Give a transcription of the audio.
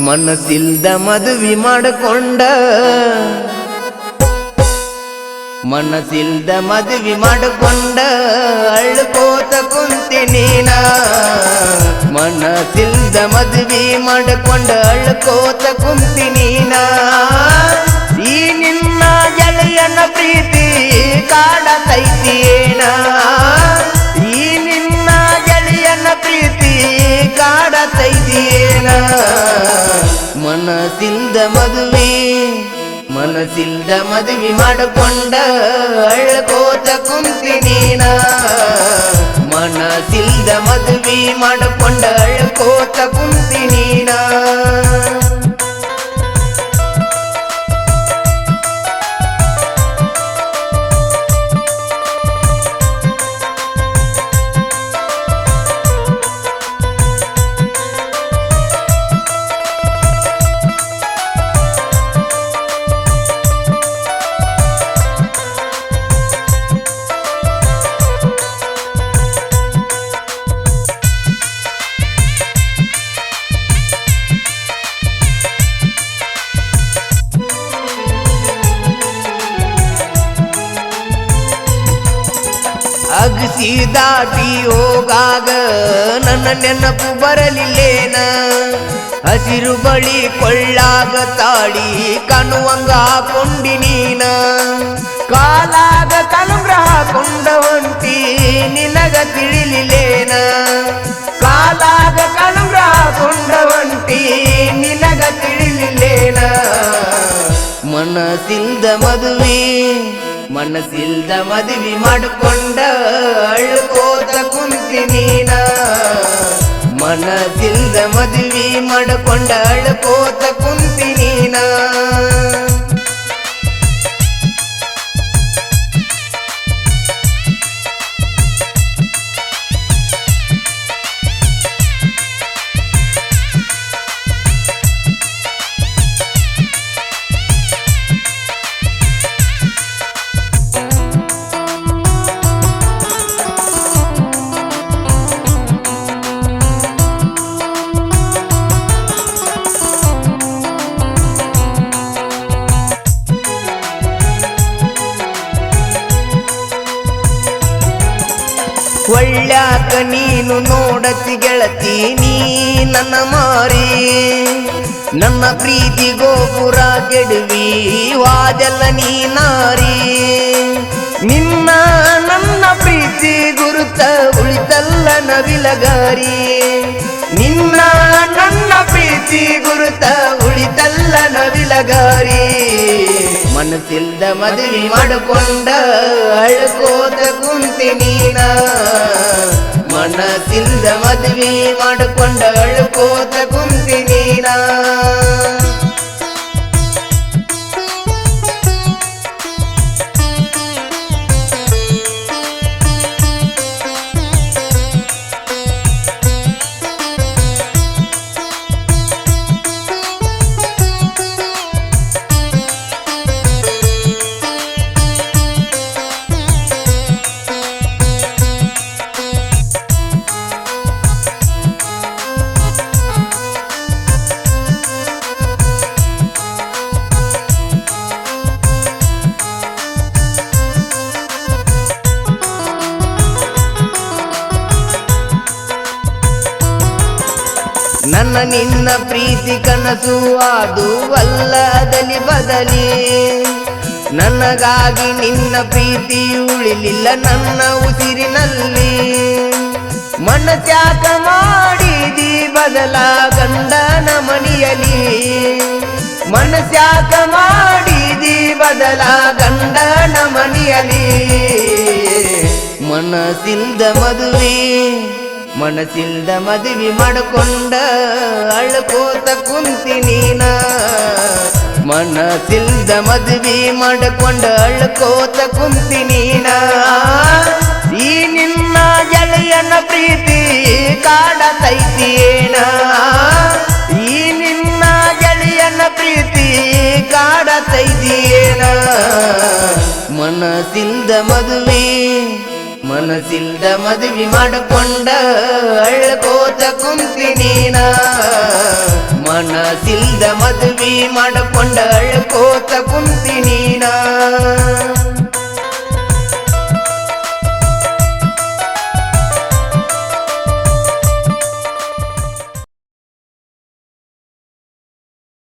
ಮನಸ್ಸಿಲ್ದ ಮದುವೆ ಮಾಡಿಕೊಂಡ. ಮನಸ್ಸಿಲ್ದ ಮದುವೆ ಮಾಡಿಕೊಂಡ. ಅಳ್ಕೋತ ಕುಂತಿ ನೀನ. ಮನಸ್ಸಿಲ್ದ ಮದುವೆ ಮಾಡಿಕೊಂಡ, ಅಳ್ಕೋತ ಕುಂತಿ ನೀನ. ಈ ನಿನ್ನ ಗೆಳೆಯನ ಪ್ರೀತಿ ಕಾಡತೈತಿ ಮದುವೆ ಮನಸ್ಸಿಲ್ದ ಮದುವೆ ಮಾಡಿಕೊಂಡ ಅಳ್ಕೋತ ಕುಂತಿನೇನ ಮನಸ್ಸಿಲ್ದ ಮದುವೆ ಮಾಡಿಕೊಂಡ ಅಳ್ಕೋತ ಕುಂತಿ ಅಗಸಿ ದಾಟಿ ಹೋಗಾಗ ನನ್ನ ನೆನಪು ಬರಲಿಲ್ಲೇನ? ಹಸಿರು ಬಳಿ ಕೊಳ್ಳಾಗ ತಾಡಿ ಕನುವಂಗ ಹಾಕೊಂಡಿ ನೀನ? ಕಾಲಾಗ ಕನುಗ್ರಹ ಕೊಂಡವಂತಿ ನಿನಗ ತಿಳಿಲಿಲ್ಲೇನ? ಕಾಲಾಗ ಕನುಗ್ರಹ ಕೊಂಡವಂತಿ ನಿನಗ ತಿಳಿಲಿಲ್ಲೇನ? ಮನಸಿಂದ ಮದುವೆ ಮನಸ್ಸಿಲ್ದ ಮದುವೆ ಮಾಡಿಕೊಂಡ ಅಳ್ಕೋತ ಕುಂತಿ ನೀನ. ಮನಸ್ಸಿಲ್ದ ಮದುವೆ ಮಾಡಿಕೊಂಡ ಅಳ್ಕೋತ ಕುಂತಿ ನೀನ. ಒಳ್ಳ್ಯಾಕ ನೀನು ನೋಡತಿ ಗೆಳತಿ, ನೀ ನನ್ನ ಮಾರಿ. ನನ್ನ ಪ್ರೀತಿ ಗೋಪುರ ಗೆಡುವಿ ವಾದೆಲ್ಲ ನೀ ನಾರಿ. ನಿನ್ನ ನನ್ನ ಪ್ರೀತಿ ಗುರುತ ಉಳಿತಲ್ಲ ನವಿಲಗಾರಿ. ನಿನ್ನ ನನ್ನ ಪ್ರೀತಿ ಗುರುತ ಉಳಿತಲ್ಲ ನವಿಲಗಾರಿ ಮನಸ್ಸಿಲ್ದ ಮದುವೆ ಮಾಡಿಕೊಂಡ ಅಳ್ಕೋತ ಕುಂತಿ ನೀನ. ಮನಸ್ಸಿಲ್ದ ಮದುವೆ ಮಾಡಿಕೊಂಡ ಅಳ್ಕೋತ ಕುಂತಿ ನನ್ನ ನಿನ್ನ ಪ್ರೀತಿ ಕನಸು ಅದು ಅಲ್ಲದಲ್ಲಿ ಬದಲಿ. ನನಗಾಗಿ ನಿನ್ನ ಪ್ರೀತಿ ಉಳಿಲಿಲ್ಲ ನನ್ನ ಉಸಿರಿನಲ್ಲಿ. ಮನಸ್ಯಾಕ ಮಾಡಿದಿ ಬದಲ ಗಂಡನ ಮಣಿಯಲಿ ಮನಸ್ಯಾಕ ಮಾಡಿದಿ ಬದಲ ಗಂಡನ ಮಣಿಯಲಿ ಮನಸ್ಸಿಂದ ಮದುವೆ ಮನಸ್ಸಿಲ್ದ ಮದುವೆ ಮಾಡಿಕೊಂಡ ಅಳ್ಕೋತ ಕುಂತಿ ನೀನ. ಮದುವೆ ಮಾಡಿಕೊಂಡ ಅಳ್ಕೋತ ಕುಂತಿ ಮನಸಿಲ್ದ ಮದುವೆ ಮಾಡಿಕೊಂಡ ಅಳ್ಕೋತ ಕುಂತಿನೀನ ಮನಸಿಲ್ದ ಮದುವೆ ಮಾಡಿಕೊಂಡ ಅಳ್ಕೋತ ಕುಂತಿನೀನಾ